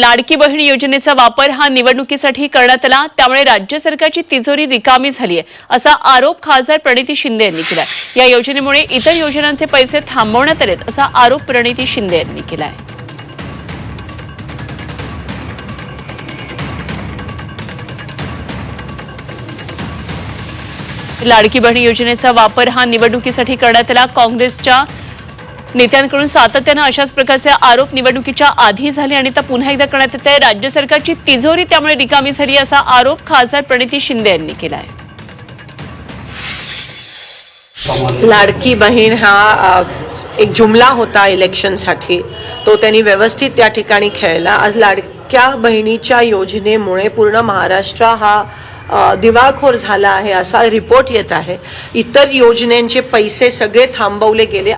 लाडकी बहीण योजनेचा वापर हा निवडणुकीसाठी करण्यात आला. त्यामुळे राज्य सरकारची तिजोरी रिकामी झाली आहे असा आरोप खासदार प्रणिती शिंदे यांनी केला या योजनेमुळे इतर योजनांचे पैसे थांबवण्यात आलेत असा आरोप प्रणिती शिंदे यांनी केला आहे लाडकी बहीण योजनेचा वापर हा निवडणुकीसाठी करण्यात आला. काँग्रेसच्या नेत्यांकडून सातत्यानं अशाच प्रकारचे आरोप निवडणुकीच्या आधी झाले आणि आता पुन्हा एकदा करण्यात येत आहे. राज्य सरकारची तिजोरी त्यामुळे रिकामी झाली असा आरोप खासदार प्रणिती शिंदे यांनी केला आहे लाडकी बहीण हा एक जुमला होता इलेक्शनसाठी. तो त्यांनी व्यवस्थित त्या ठिकाणी खेळला. आज लाडक्या बहिणीच्या योजनेमुळे पूर्ण महाराष्ट्र हा दिवाळखोर झाला आहे असा रिपोर्ट येत आहे. इतर योजनेचे पैसे सगळे थांबवले गेले.